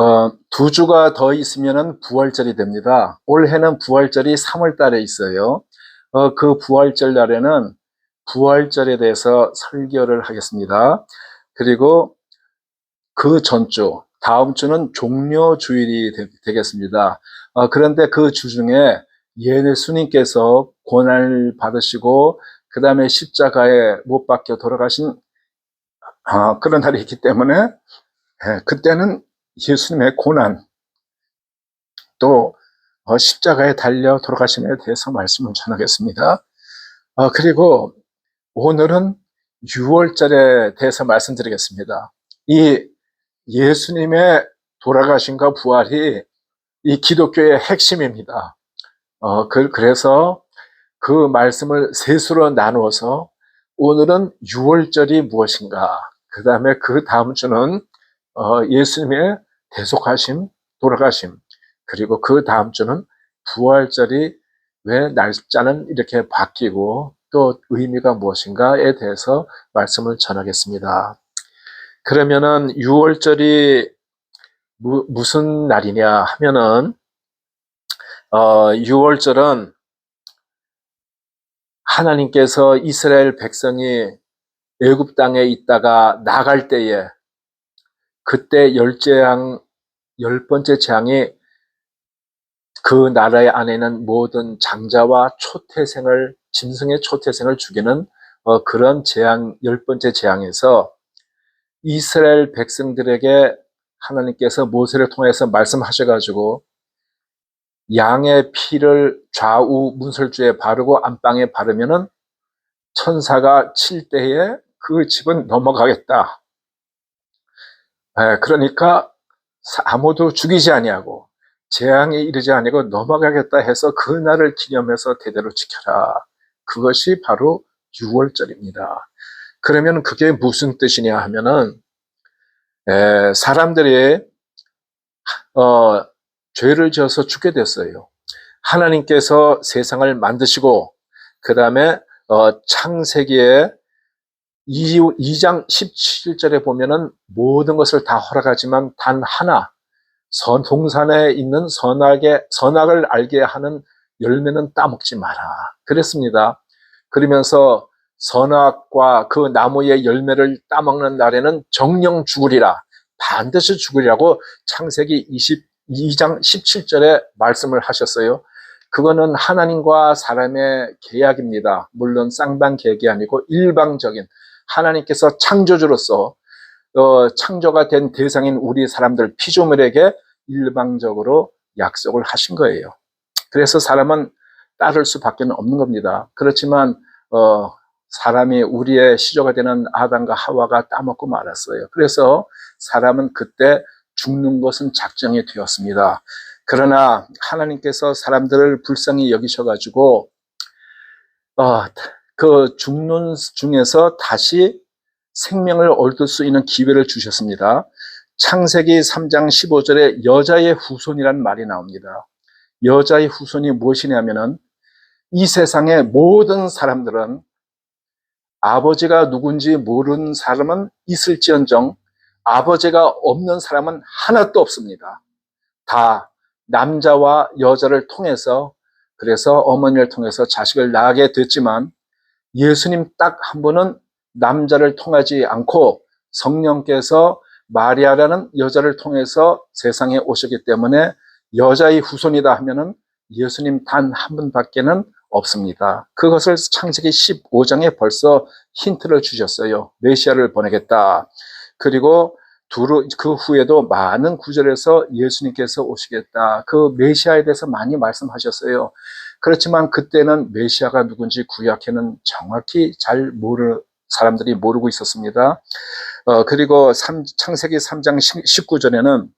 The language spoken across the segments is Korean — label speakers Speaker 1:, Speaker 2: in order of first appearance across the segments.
Speaker 1: 어, 두 주가 더 있으면은 부활절이 됩니다. 올해는 부활절이 3월 달에 있어요. 어, 그 부활절 날에는 부활절에 대해서 설교를 하겠습니다. 그리고 그 전주, 다음 주는 종료 주일이 되, 겠습니다 그런데 그 주 중에 예수님께서 고난을 받으시고 그 다음에 십자가에 못 박혀 돌아가신 아, 그런 날이 있기 때문에 예, 그때는 예수님의 고난 또 어, 십자가에 달려 돌아가심에 대해서 말씀을 전하겠습니다. 어, 그리고 오늘은 6월절에 대해서 말씀드리겠습니다. 이 예수님의 돌아가심과 부활이 이 기독교의 핵심입니다. 어, 그, 그래서 그 말씀을 셋으로 나누어서 오늘은 6월절이 무엇인가, 그 다음에 그 다음 주는 어, 예수님의 대속하심, 돌아가심, 그리고 그 다음 주는 부활절이 왜 날짜는 이렇게 바뀌고 또 의미가 무엇인가에 대해서 말씀을 전하겠습니다. 그러면은 6월절이 무, 무슨 날이냐 하면은 어, 6월절은 하나님께서 이스라엘 백성이 애굽 땅에 있다가 나갈 때에 그때 열재앙 열 번째 재앙이 그 나라의 안에는 모든 장자와 초태생을 짐승의 초태생을 죽이는 어, 그런 재앙 열 번째 재앙에서 이스라엘 백성들에게 하나님께서 모세를 통해서 말씀하셔가지고 양의 피를 좌우 문설주에 바르고 안방에 바르면은 천사가 칠 때에 그 집은 넘어가겠다. 에, 그러니까 아무도 죽이지 아니하고 재앙이 이르지 아니고 넘어가겠다 해서 그 날을 기념해서 대대로 지켜라. 그것이 바로 6월절입니다. 그러면 그게 무슨 뜻이냐 하면은 에, 사람들이 어, 죄를 지어서 죽게 됐어요. 하나님께서 세상을 만드시고 그 다음에 어, 창세기에 2, 장 17절에 보면은 모든 것을 다 허락하지만 단 하나 선 동산에 있는 선악의 선악을 알게 하는 열매는 따먹지 마라. 그랬습니다. 그러면서 선악과 그 나무의 열매를 따먹는 날에는 정령 죽으리라. 반드시 죽으리라고 창세기 22장 17절에 말씀을 하셨어요. 그거는 하나님과 사람의 계약입니다. 물론 쌍방 계약이 아니고 일방적인 하나님께서 창조주로서 어, 창조가 된 대상인 우리 사람들 피조물에게 일방적으로 약속을 하신 거예요. 그래서 사람은 따를 수밖에 없는 겁니다. 그렇지만 어, 사람이 우리의 시조가 되는 아담과 하와가 따먹고 말았어요. 그래서 사람은 그때 죽는 것은 작정이 되었습니다. 그러나 하나님께서 사람들을 불쌍히 여기셔가지고 어, 그 죽는 중에서 다시 생명을 얻을 수 있는 기회를 주셨습니다. 창세기 3장 15절에 여자의 후손이란 말이 나옵니다. 여자의 후손이 무엇이냐면은 이 세상의 모든 사람들은 아버지가 누군지 모르는 사람은 있을지언정 아버지가 없는 사람은 하나도 없습니다. 다 남자와 여자를 통해서 그래서 어머니를 통해서 자식을 낳게 됐지만 예수님 딱한 분은 남자를 통하지 않고 성령께서 마리아라는 여자를 통해서 세상에 오셨기 때문에 여자의 후손이다 하면은 예수님 단 한 분밖에는 없습니다. 그것을 창세기 15장에 벌써 힌트를 주셨어요. 메시아를 보내겠다. 그리고 두루, 그 후에도 많은 구절에서 예수님께서 오시겠다. 그 메시아에 대해서 많이 말씀하셨어요. 그렇지만 그때는 메시아가 누군지 구약에는 정확히 잘 모르, 사람들이 모르고 있었습니다. 어, 그리고 3, 창세기 3장 19절에는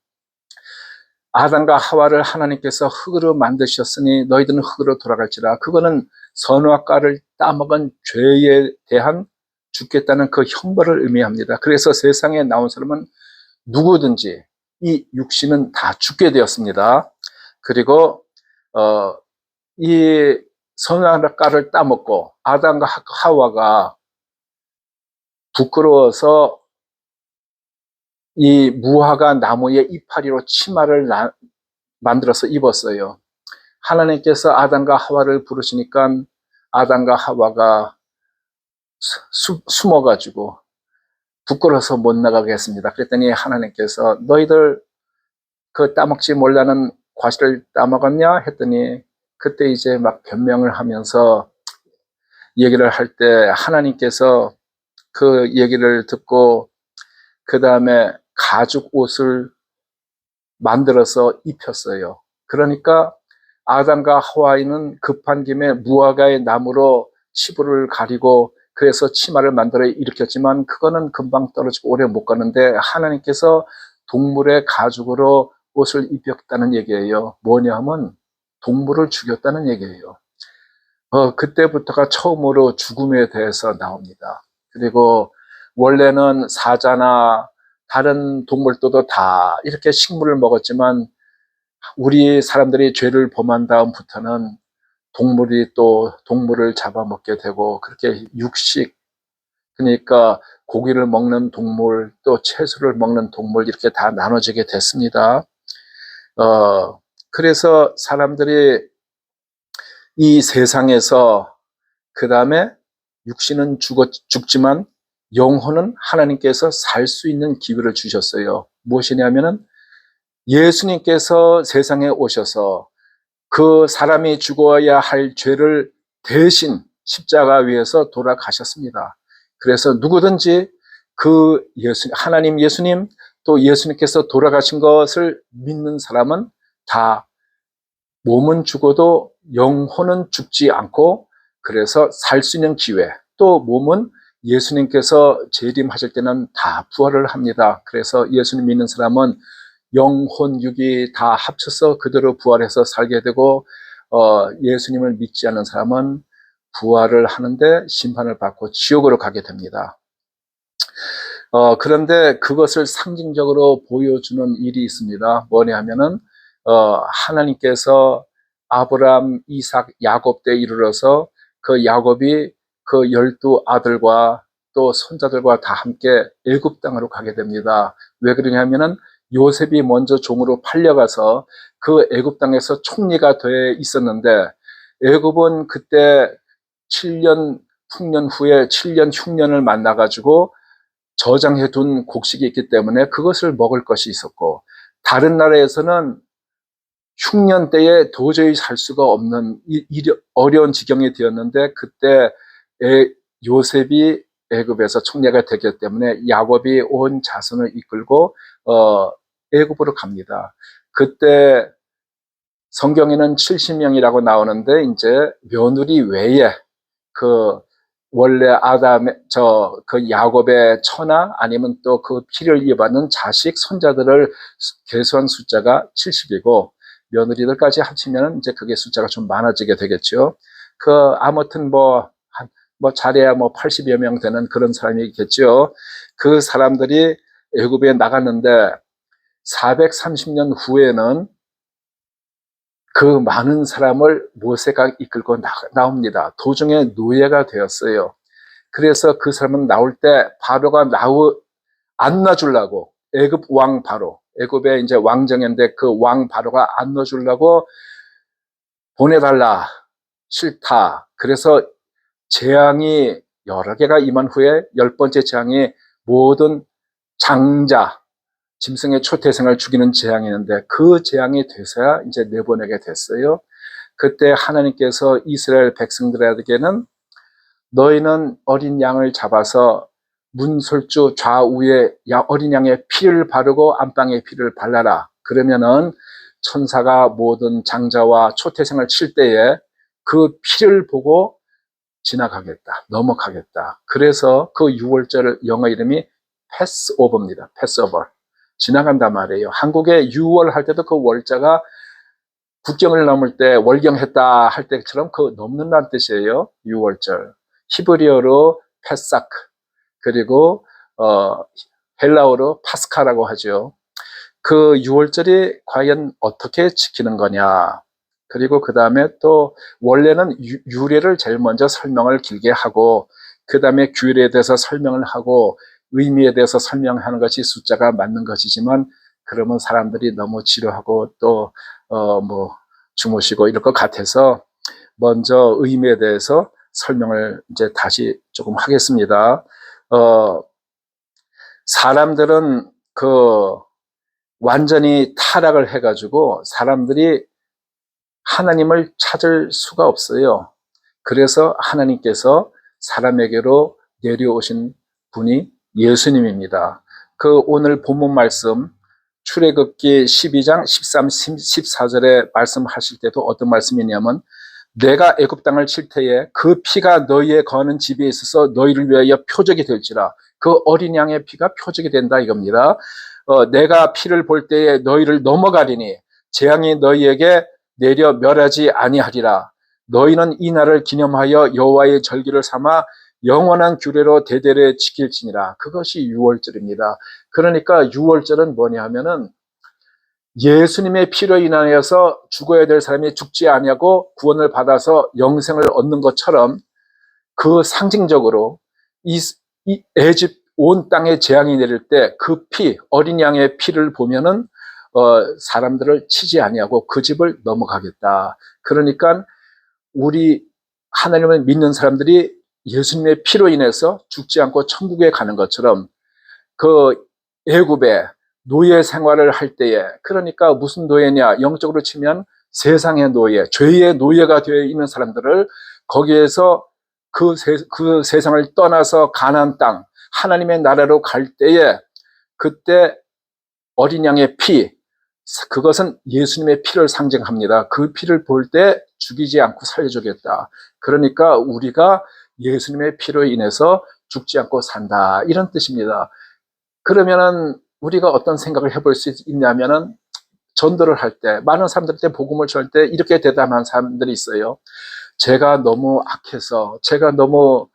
Speaker 1: 아담과 하와를 하나님께서 흙으로 만드셨으니 너희들은 흙으로 돌아갈지라. 그거는 선악과를 따먹은 죄에 대한 죽겠다는 그 형벌을 의미합니다. 그래서 세상에 나온 사람은 누구든지 이 육신은 다 죽게 되었습니다. 그리고 어, 이 선악과를 따먹고 아담과 하와가 부끄러워서 이 무화과 나무의 이파리로 치마를 나- 만들어서 입었어요. 하나님께서 아담과 하와를 부르시니까 아담과 하와가 수- 숨어가지고 부끄러워서 못 나가게 했습니다. 그랬더니 하나님께서 너희들 그 따먹지 몰라는 과실을 따먹었냐 했더니 그때 이제 막 변명을 하면서 얘기를 할 때 하나님께서 그 얘기를 듣고 그 다음에 가죽 옷을 만들어서 입혔어요. 그러니까 아담과 하와이는 급한 김에 무화과의 나무로 치부를 가리고 그래서 치마를 만들어 일으켰지만 그거는 금방 떨어지고 오래 못 가는데 하나님께서 동물의 가죽으로 옷을 입혔다는 얘기예요. 뭐냐 하면 동물을 죽였다는 얘기예요. 어, 그때부터가 처음으로 죽음에 대해서 나옵니다. 그리고 원래는 사자나 다른 동물들도 다 이렇게 식물을 먹었지만 우리 사람들이 죄를 범한 다음부터는 동물이 또 동물을 잡아먹게 되고 그렇게 육식 그러니까 고기를 먹는 동물 또 채소를 먹는 동물 이렇게 다 나눠지게 됐습니다. 어, 그래서 사람들이 이 세상에서 그 다음에 육신은 죽었, 죽지만 영혼은 하나님께서 살 수 있는 기회를 주셨어요. 무엇이냐면은 예수님께서 세상에 오셔서 그 사람이 죽어야 할 죄를 대신 십자가 위에서 돌아가셨습니다. 그래서 누구든지 그 예수, 하나님 예수님 또 예수님께서 돌아가신 것을 믿는 사람은 다 몸은 죽어도 영혼은 죽지 않고 그래서 살 수 있는 기회 또 몸은 예수님께서 재림하실 때는 다 부활을 합니다. 그래서 예수님 믿는 사람은 영혼 육이 다 합쳐서 그대로 부활해서 살게 되고 어, 예수님을 믿지 않는 사람은 부활을 하는데 심판을 받고 지옥으로 가게 됩니다. 어, 그런데 그것을 상징적으로 보여주는 일이 있습니다. 뭐냐 하면은 어, 하나님께서 아브람, 이삭, 야곱 때 이르러서 그 야곱이 그 열두 아들과 또 손자들과 다 함께 애굽 땅으로 가게 됩니다. 왜 그러냐면은 요셉이 먼저 종으로 팔려가서 그 애굽 땅에서 총리가 돼 있었는데 애굽은 그때 7년 풍년 후에 7년 흉년을 만나 가지고 저장해 둔 곡식이 있기 때문에 그것을 먹을 것이 있었고 다른 나라에서는 흉년 때에 도저히 살 수가 없는 이- 이- 어려운 지경이 되었는데 그때 에- 요셉이 애굽에서 총리가 되기 때문에 야곱이 온 자손을 이끌고 어, 애굽으로 갑니다. 그때 성경에는 70명이라고 나오는데 이제 며느리 외에 그 원래 아담의 저 그 야곱의 처나 아니면 또 그 피를 이어받는 자식 손자들을 계수한 숫자가 70이고 며느리들까지 합치면 이제 그게 숫자가 좀 많아지게 되겠죠. 그 아무튼 뭐 한 뭐 잘해야 뭐 80여 명 되는 그런 사람이 있겠죠. 그 사람들이 애굽에 나갔는데 430년 후에는 그 많은 사람을 모세가 이끌고 나, 나옵니다. 도중에 노예가 되었어요. 그래서 그 사람은 나올 때 바로가 나우 안 놔주려고 애굽 왕 바로 애굽에 이제 왕정인데 그 왕 바로가 안 놔주려고 보내달라 싫다. 그래서 재앙이 여러 개가 임한 후에 열 번째 재앙이 모든 장자 짐승의 초태생을 죽이는 재앙이었는데 그 재앙이 돼서야 이제 내보내게 됐어요. 그때 하나님께서 이스라엘 백성들에게는 너희는 어린 양을 잡아서 문설주 좌우에 야- 어린 양의 피를 바르고 안방에 피를 발라라. 그러면은 천사가 모든 장자와 초태생을 칠 때에 그 피를 보고 지나가겠다. 넘어가겠다. 그래서 그 6월절 영어 이름이 패스오버입니다. 패스오버. 지나간단 말이에요. 한국에 6월 할 때도 그 월자가 국경을 넘을 때 월경했다 할 때처럼 그 넘는다는 뜻이에요. 6월절. 히브리어로 패사크 그리고 어, 헬라어로 파스카라고 하죠. 그 6월절이 과연 어떻게 지키는 거냐. 그리고 그 다음에 또 원래는 유- 유래를 제일 먼저 설명을 길게 하고 그 다음에 규례에 대해서 설명을 하고 의미에 대해서 설명하는 것이 숫자가 맞는 것이지만 그러면 사람들이 너무 지루하고 또 어 뭐 주무시고 이럴 것 같아서 먼저 의미에 대해서 설명을 이제 다시 조금 하겠습니다. 어 사람들은 그 완전히 타락을 해가지고 사람들이 하나님을 찾을 수가 없어요. 그래서 하나님께서 사람에게로 내려오신 분이 예수님입니다. 그 오늘 본문 말씀 출애굽기 12장 13, 14절에 말씀하실 때도 어떤 말씀이냐면 내가 애굽 땅을 칠 때에 그 피가 너희의 거하는 집에 있어서 너희를 위하여 표적이 될지라 그 어린 양의 피가 표적이 된다 이겁니다. 어, 내가 피를 볼 때에 너희를 넘어가리니 재앙이 너희에게 내려 멸하지 아니하리라. 너희는 이 날을 기념하여 여호와의 절기를 삼아 영원한 규례로 대대로 지킬지니라. 그것이 유월절입니다. 그러니까 유월절은 뭐냐 하면은 예수님의 피로 인하여서 죽어야 될 사람이 죽지 아니하고 구원을 받아서 영생을 얻는 것처럼 그 상징적으로 이, 이 애집 온 땅에 재앙이 내릴 때 그 피, 어린 양의 피를 보면은 어, 사람들을 치지 아니하고 그 집을 넘어가겠다. 그러니까 우리 하나님을 믿는 사람들이 예수님의 피로 인해서 죽지 않고 천국에 가는 것처럼 그 애굽에 노예 생활을 할 때에 그러니까 무슨 노예냐 영적으로 치면 세상의 노예, 죄의 노예가 되어 있는 사람들을 거기에서 그, 세, 그 세상을 떠나서 가나안 땅 하나님의 나라로 갈 때에 그때 어린 양의 피 그것은 예수님의 피를 상징합니다. 그 피를 볼 때 죽이지 않고 살려주겠다. 그러니까 우리가 예수님의 피로 인해서 죽지 않고 산다. 이런 뜻입니다. 그러면은 우리가 어떤 생각을 해볼 수 있냐면은 전도를 할 때, 많은 사람들한테 복음을 줄때 이렇게 대담한 사람들이 있어요. 제가 너무 악해서, 제가 너무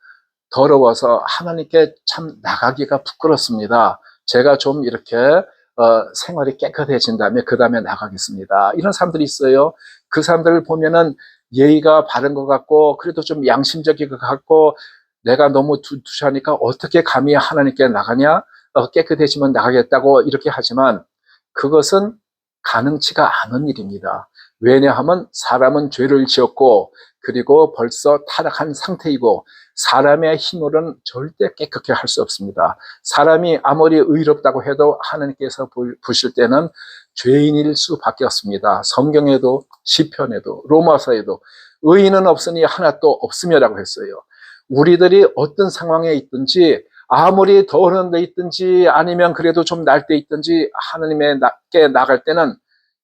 Speaker 1: 더러워서 하나님께 참 나가기가 부끄럽습니다. 제가 좀 이렇게 어, 생활이 깨끗해진 다음에 그 다음에 나가겠습니다. 이런 사람들이 있어요. 그 사람들을 보면은 예의가 바른 것 같고 그래도 좀 양심적인 것 같고 내가 너무 두, 두시하니까 어떻게 감히 하나님께 나가냐? 어, 깨끗해지면 나가겠다고 이렇게 하지만 그것은 가능치가 않은 일입니다. 왜냐하면 사람은 죄를 지었고 그리고 벌써 타락한 상태이고 사람의 힘으로는 절대 깨끗하게 할 수 없습니다. 사람이 아무리 의롭다고 해도 하나님께서 보실 때는 죄인일 수밖에 없습니다. 성경에도 시편에도 로마서에도 의인은 없으니 하나도 없으며라고 했어요. 우리들이 어떤 상황에 있든지 아무리 더러운 데 있든지 아니면 그래도 좀 날 때 있든지 하나님의 께 나갈 때는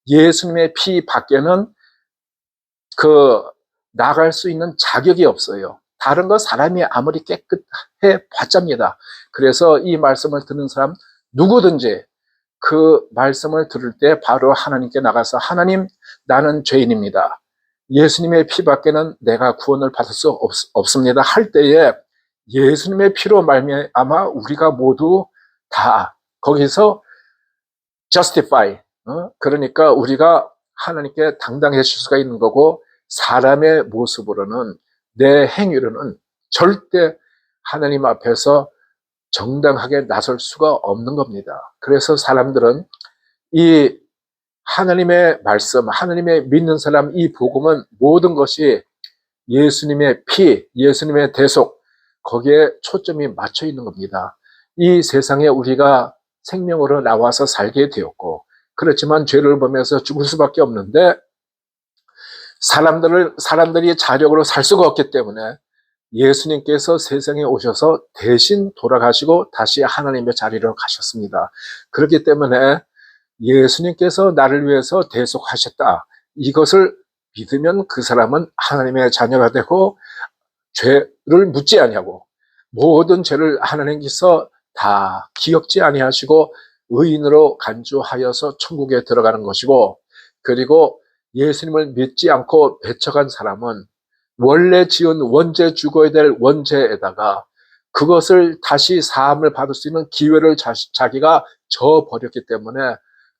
Speaker 1: 예수님의 피 밖에는 그 나갈 수 있는 자격이 없어요. 다른 거 사람이 아무리 깨끗해 봤잡니다. 그래서 이 말씀을 듣는 사람 누구든지 그 말씀을 들을 때 바로 하나님께 나가서 하나님 나는 죄인입니다. 예수님의 피밖에는 내가 구원을 받을 수 없, 습니다할 때에 예수님의 피로 말미암아 우리가 모두 다 거기서 justify 어? 그러니까 우리가 하나님께 당당해질 수가 있는 거고 사람의 모습으로는 내 행위로는 절대 하나님 앞에서 정당하게 나설 수가 없는 겁니다. 그래서 사람들은 이 하나님의 말씀, 하나님의 믿는 사람 이 복음은 모든 것이 예수님의 피, 예수님의 대속, 거기에 초점이 맞춰 있는 겁니다. 이 세상에 우리가 생명으로 나와서 살게 되었고, 그렇지만 죄를 범해서 죽을 수밖에 없는데, 사람들을, 사람들이 자력으로 살 수가 없기 때문에 예수님께서 세상에 오셔서 대신 돌아가시고 다시 하나님의 자리로 가셨습니다. 그렇기 때문에 예수님께서 나를 위해서 대속하셨다. 이것을 믿으면 그 사람은 하나님의 자녀가 되고 죄를 묻지 아니하고 모든 죄를 하나님께서 다 기억지 아니하시고 의인으로 간주하여서 천국에 들어가는 것이고 그리고 예수님을 믿지 않고 배척한 사람은 원래 지은 원죄 죽어야 될 원죄에다가 그것을 다시 사함을 받을 수 있는 기회를 자 기가 저버렸기 때문에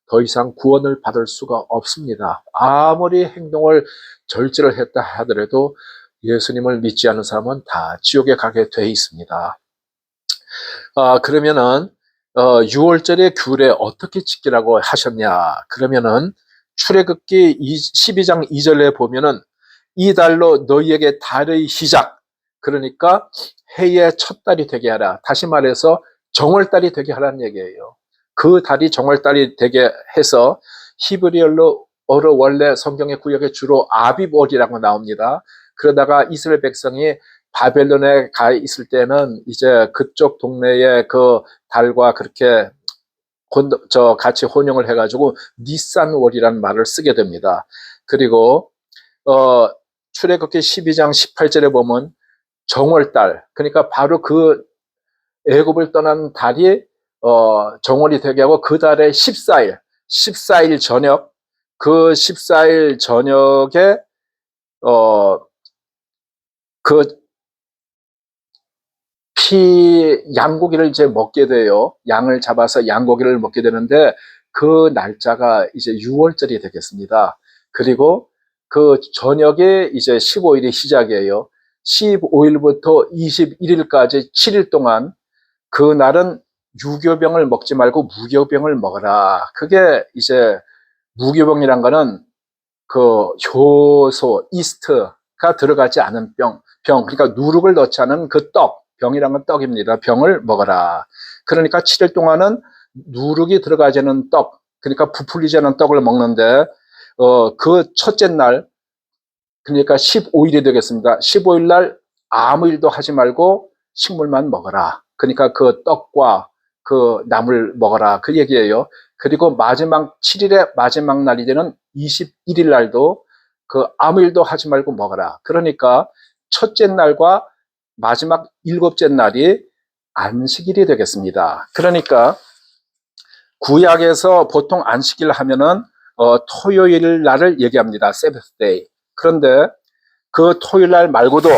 Speaker 1: 더 이상 구원을 받을 수가 없습니다. 아무리 행동을 절제를 했다 하더라도 예수님을 믿지 않는 사람은 다 지옥에 가게 돼 있습니다. 아, 그러면은, 어, 6월절에 귤에 어떻게 지키라고 하셨냐? 그러면은, 출애굽기 12장 2절에 보면은, 이 달로 너희에게 달의 시작, 그러니까 해의 첫 달이 되게 하라. 다시 말해서 정월달이 되게 하라는 얘기예요. 그 달이 정월달이 되게 해서 히브리어로 어로 원래 성경의 구역에 주로 아비월이라고 나옵니다. 그러다가 이스라엘 백성이 바벨론에 가 있을 때는 이제 그쪽 동네에 그 달과 그렇게 혼, 저 같이 혼용을 해가지고 니산월이라는 말을 쓰게 됩니다. 그리고 어, 출애굽기 12장 18절에 보면 정월달 그러니까 바로 그 애굽을 떠난 달이 어, 정월이 되게 하고 그 달에 14일 14일 저녁 그 14일 저녁에 어, 그 피 양고기를 이제 먹게 돼요. 양을 잡아서 양고기를 먹게 되는데 그 날짜가 이제 6월절이 되겠습니다. 그리고 그 저녁에 이제 15일이 시작이에요. 15일부터 21일까지 7일 동안 그 날은 유교병을 먹지 말고 무교병을 먹어라. 그게 이제 무교병이란 거는 그 효소, 이스트가 들어가지 않은 병, 병, 그러니까 누룩을 넣지 않은 그 떡, 병이란 건 떡입니다. 병을 먹어라. 그러니까 7일 동안은 누룩이 들어가지 않은 떡, 그러니까 부풀리지 않은 떡을 먹는데, 어, 그 첫째 날, 그러니까 15일이 되겠습니다. 15일 날 아무 일도 하지 말고 식물만 먹어라. 그러니까 그 떡과 그 나물 먹어라. 그 얘기예요. 그리고 마지막 7일의 마지막 날이 되는 21일 날도 그 아무 일도 하지 말고 먹어라. 그러니까 첫째 날과 마지막 일곱째 날이 안식일이 되겠습니다. 그러니까 구약에서 보통 안식일 하면은 어, 토요일 날을 얘기합니다. 세베스 데이. 그런데 그 토요일 날 말고도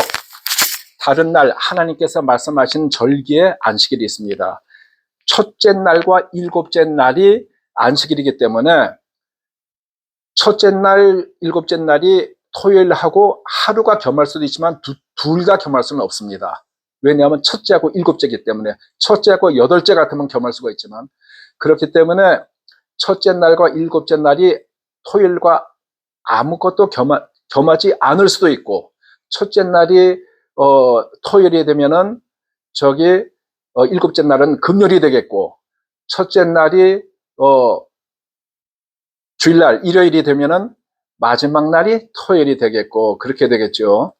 Speaker 1: 다른 날 하나님께서 말씀하신 절기의 안식일이 있습니다. 첫째 날과 일곱째 날이 안식일이기 때문에 첫째 날, 일곱째 날이 토요일하고 하루가 겸할 수도 있지만 둘 다 겸할 수는 없습니다. 왜냐하면 첫째하고 일곱째이기 때문에 첫째하고 여덟째 같으면 겸할 수가 있지만 그렇기 때문에 첫째 날과 일곱째 날이 토요일과 아무것도 겸하, 겸하지 않을 수도 있고 첫째 날이 어, 토요일이 되면은 저기 어, 일곱째 날은 금요일이 되겠고 첫째 날이 어, 주일날 일요일이 되면은 마지막 날이 토요일이 되겠고 그렇게 되겠죠.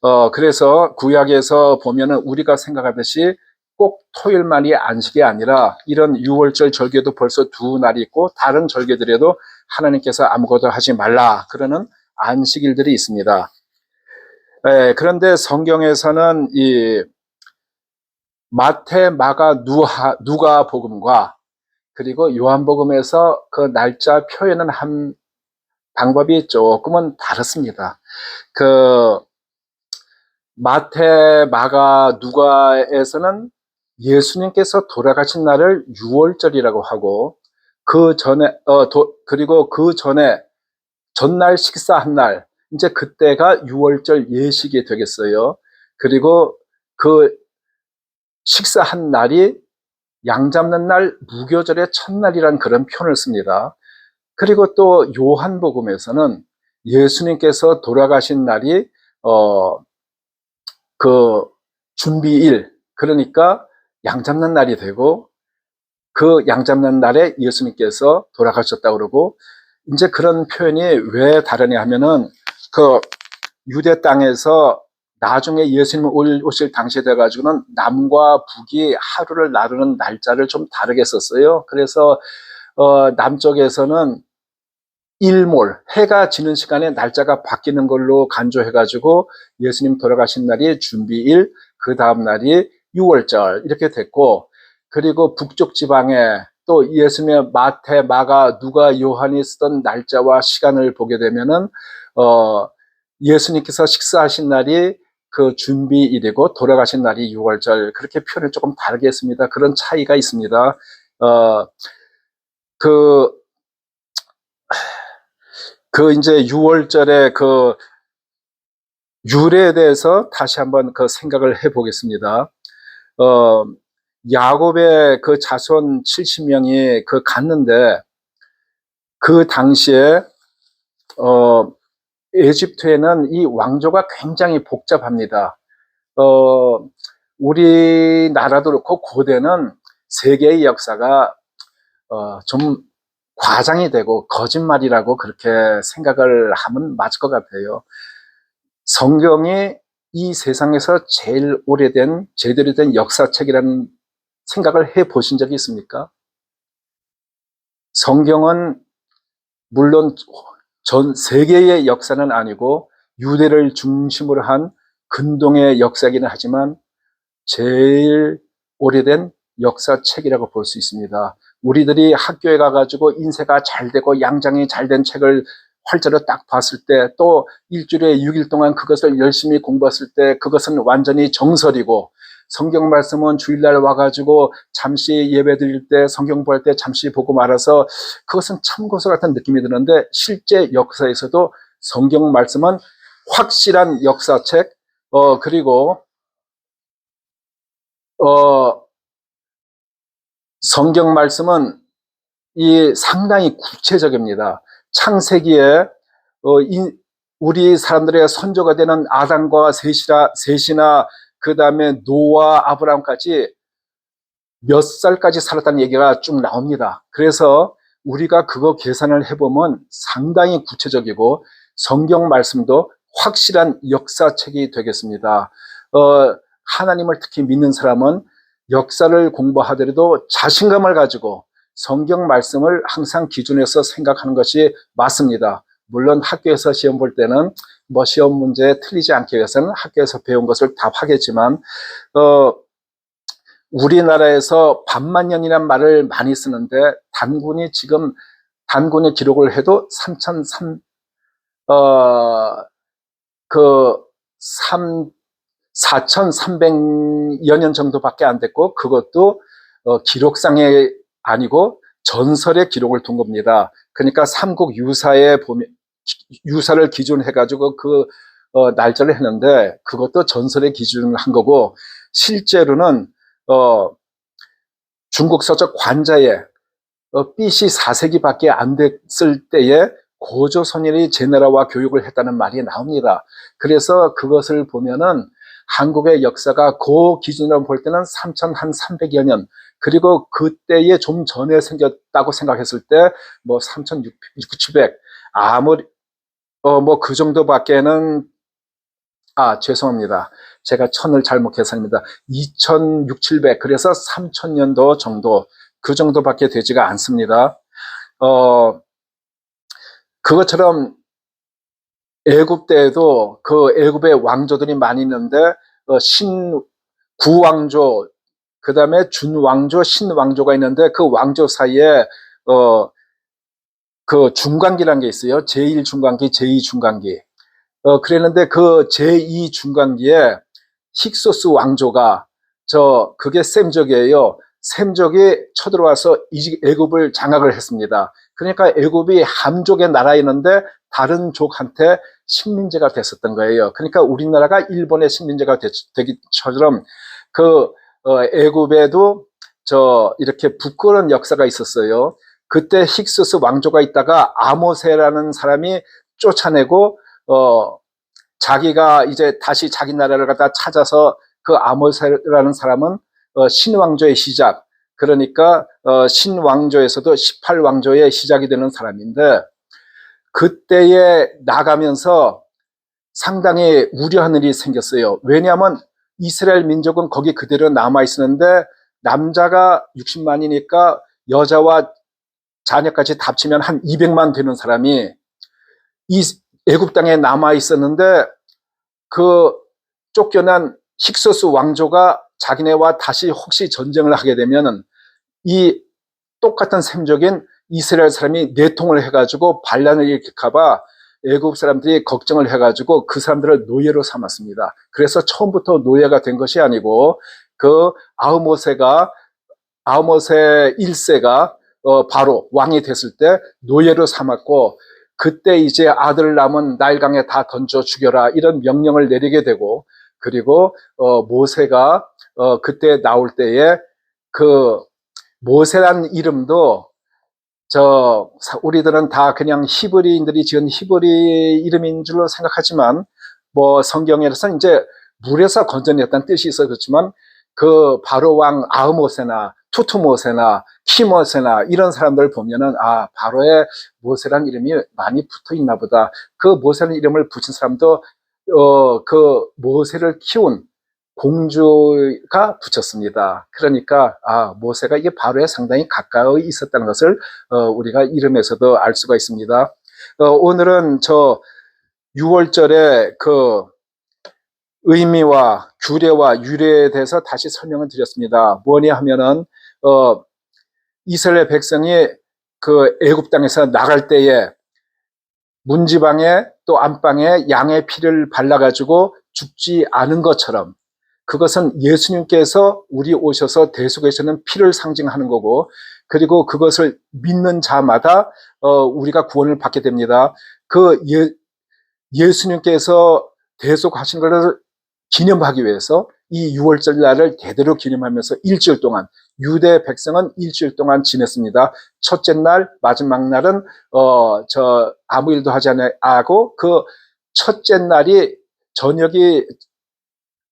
Speaker 1: 어, 그래서 구약에서 보면은 우리가 생각하듯이 꼭 토요일만이 안식이 아니라 이런 6월절 절개도 벌써 두 날이 있고 다른 절개들에도 하나님께서 아무것도 하지 말라 그러는 안식일들이 있습니다. 에, 그런데 성경에서는 이 마태, 마가, 누하, 누가 복음과 그리고 요한복음에서 그 날짜 표현은 한 방법이 조금은 다릅니다. 그 마태, 마가, 누가에서는 예수님께서 돌아가신 날을 6월절이라고 하고 그 전에 어 도, 그리고 그 전에 전날 식사한 날 이제 그때가 6월절 예식이 되겠어요. 그리고 그 식사한 날이 양 잡는 날 무교절의 첫날이란 그런 표현을 씁니다. 그리고 또 요한복음에서는 예수님께서 돌아가신 날이 어 그 준비일 그러니까 양 잡는 날이 되고 그 양 잡는 날에 예수님께서 돌아가셨다 그러고 이제 그런 표현이 왜 다르냐 하면은 그 유대 땅에서 나중에 예수님 오실 당시에 돼가지고는 남과 북이 하루를 나누는 날짜를 좀 다르게 썼어요. 그래서 어, 남쪽에서는 일몰, 해가 지는 시간에 날짜가 바뀌는 걸로 간주해가지고 예수님 돌아가신 날이 준비일, 그 다음 날이 6월절 이렇게 됐고 그리고 북쪽 지방에 또 예수님의 마태, 마가, 누가, 요한이 쓰던 날짜와 시간을 보게 되면은 어, 예수님께서 식사하신 날이 그 준비일이고 돌아가신 날이 6월절 그렇게 표현을 조금 다르게 했습니다. 그런 차이가 있습니다. 어, 그, 그 이제 6월절에 그 유래에 대해서 다시 한번 그 생각을 해 보겠습니다. 어, 야곱의 그 자손 70명이 그 갔는데 그 당시에 어 에집트에는 이 왕조가 굉장히 복잡합니다. 어 우리나라도 그렇고 고대는 세계의 역사가 어, 좀 과장이 되고 거짓말이라고 그렇게 생각을 하면 맞을 것 같아요. 성경이 이 세상에서 제일 오래된, 제대로 된 역사책이라는 생각을 해 보신 적이 있습니까? 성경은 물론 전 세계의 역사는 아니고 유대를 중심으로 한 근동의 역사이기는 하지만 제일 오래된 역사책이라고 볼 수 있습니다. 우리들이 학교에 가가지고 인쇄가 잘 되고 양장이 잘 된 책을 활자로 딱 봤을 때 또 일주일에 6일 동안 그것을 열심히 공부했을 때 그것은 완전히 정설이고 성경 말씀은 주일날 와가지고 잠시 예배 드릴 때 성경 볼 때 잠시 보고 말아서 그것은 참고서 같은 느낌이 드는데 실제 역사에서도 성경 말씀은 확실한 역사책 어 그리고 어 성경 말씀은 이 상당히 구체적입니다. 창세기에 어, 이, 우리 사람들의 선조가 되는 아담과 셋이라, 셋이나 그 다음에 노아, 아브라함까지 몇 살까지 살았다는 얘기가 쭉 나옵니다. 그래서 우리가 그거 계산을 해보면 상당히 구체적이고 성경 말씀도 확실한 역사책이 되겠습니다. 어, 하나님을 특히 믿는 사람은 역사를 공부하더라도 자신감을 가지고 성경 말씀을 항상 기준에서 생각하는 것이 맞습니다. 물론 학교에서 시험 볼 때는 뭐 시험 문제에 틀리지 않기 위해서는 학교에서 배운 것을 답하겠지만 어, 우리나라에서 반만년이란 말을 많이 쓰는데 단군이 지금 단군의 기록을 해도 3,300, 어, 그 3, 4,300여 년 정도밖에 안 됐고 그것도 어, 기록상에 아니고 전설의 기록을 둔 겁니다. 그러니까 삼국 유사에 보면 유사를 기준해 가지고 그 어, 날짜를 했는데 그것도 전설의 기준을 한 거고 실제로는 어, 중국 서적 관자에 어, BC 4세기밖에 안 됐을 때에 고조선인이 제나라와 교육을 했다는 말이 나옵니다. 그래서 그것을 보면은 한국의 역사가 그 기준으로 볼 때는 3,300여 년, 그리고 그때에 좀 전에 생겼다고 생각했을 때, 뭐 3,600, 아무리, 어, 뭐 그 정도밖에는, 아, 죄송합니다. 제가 천을 잘못 계산합니다. 2,600, 그래서 3,000년도 정도, 그 정도밖에 되지가 않습니다. 어, 그것처럼 애굽 때에도 그 애굽의 왕조들이 많이 있는데 어, 신 구왕조 그 다음에 준왕조 신왕조가 있는데 그 왕조 사이에 어, 그 중간기라는 게 있어요. 제1 중간기, 제2 중간기. 어, 그랬는데 그 제2 중간기에 힉소스 왕조가 저 그게 셈족이에요. 셈족이 쳐들어와서 이 애굽을 장악을 했습니다. 그러니까 애굽이 함족의 나라였는데 다른 족한테 식민지가 됐었던 거예요. 그러니까 우리나라가 일본의 식민지가 되기처럼 그 어, 애굽에도 저 이렇게 부끄러운 역사가 있었어요. 그때 힉스스 왕조가 있다가 아모세라는 사람이 쫓아내고 어 자기가 이제 다시 자기 나라를 갖다 찾아서 그 아모세라는 사람은 어, 신왕조의 시작 그러니까 어, 신왕조에서도 18왕조의 시작이 되는 사람인데 그때에 나가면서 상당히 우려하는 일이 생겼어요. 왜냐하면 이스라엘 민족은 거기 그대로 남아 있었는데 남자가 60만이니까 여자와 자녀까지 합치면 한 200만 되는 사람이 이 애굽 땅에 남아 있었는데 그 쫓겨난 힉소스 왕조가 자기네와 다시 혹시 전쟁을 하게 되면은 이 똑같은 셈적인 이스라엘 사람이 내통을 해가지고 반란을 일으킬까봐 애국 사람들이 걱정을 해가지고 그 사람들을 노예로 삼았습니다. 그래서 처음부터 노예가 된 것이 아니고 그 아우모세가 아우모세 1세가 어 바로 왕이 됐을 때 노예로 삼았고 그때 이제 아들 남은 나일강에 다 던져 죽여라 이런 명령을 내리게 되고 그리고 어 모세가 어 그때 나올 때에 그 모세란 이름도 저 사- 우리들은 다 그냥 히브리인들이 지은 히브리 이름인 줄로 생각하지만 뭐 성경에서는 이제 물에서 건져냈다는 뜻이 있어 그렇지만 그 바로 왕 아흐모세나 투투모세나 키모세나 이런 사람들 보면은 아 바로의 모세란 이름이 많이 붙어 있나 보다. 그 모세란 이름을 붙인 사람도 어 그 모세를 키운 공주가 붙였습니다. 그러니까 아 모세가 이게 바로에 상당히 가까이 있었다는 것을 어, 우리가 이름에서도 알 수가 있습니다. 어, 오늘은 저 6월절의 그 의미와 규례와 유래에 대해서 다시 설명을 드렸습니다. 뭐냐 하면은 어, 이스라엘 백성이 그 애굽 땅에서 나갈 때에 문지방에 또 안방에 양의 피를 발라 가지고 죽지 않은 것처럼 그것은 예수님께서 우리 오셔서 대속에서는 피를 상징하는 거고 그리고 그것을 믿는 자마다 어, 우리가 구원을 받게 됩니다. 그 예, 예수님께서 대속하신 것을 기념하기 위해서 이 6월절 날을 대대로 기념하면서 일주일 동안 유대 백성은 일주일 동안 지냈습니다. 첫째 날, 마지막 날은 어 저 아무 일도 하지 않고 그 첫째 날이 저녁이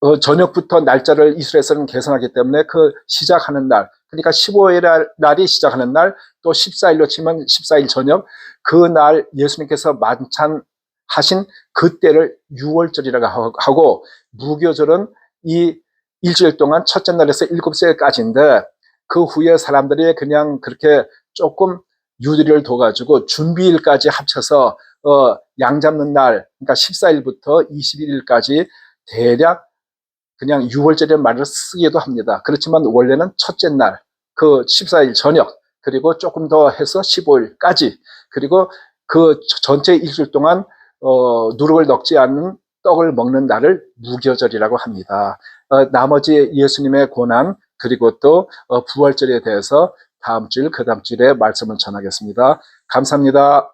Speaker 1: 어, 저녁부터 날짜를 이스라엘에서는 계산하기 때문에 그 시작하는 날, 그러니까 15일 날이 시작하는 날, 또 14일로 치면 14일 저녁, 그 날 예수님께서 만찬 하신 그때를 6월절이라고 하고, 무교절은 이 일주일 동안 첫째 날에서 일곱째까지인데, 그 후에 사람들이 그냥 그렇게 조금 유리를 둬가지고 준비일까지 합쳐서, 어, 양 잡는 날, 그러니까 14일부터 21일까지 대략 그냥 6월절의 말을 쓰기도 합니다. 그렇지만 원래는 첫째 날, 그 14일 저녁, 그리고 조금 더 해서 15일까지, 그리고 그 전체 일주일 동안 어, 누룩을 넣지 않는 떡을 먹는 날을 무교절이라고 합니다. 어, 나머지 예수님의 고난 그리고 또 어, 부활절에 대해서 다음 주일 그 다음 주일에 말씀을 전하겠습니다. 감사합니다.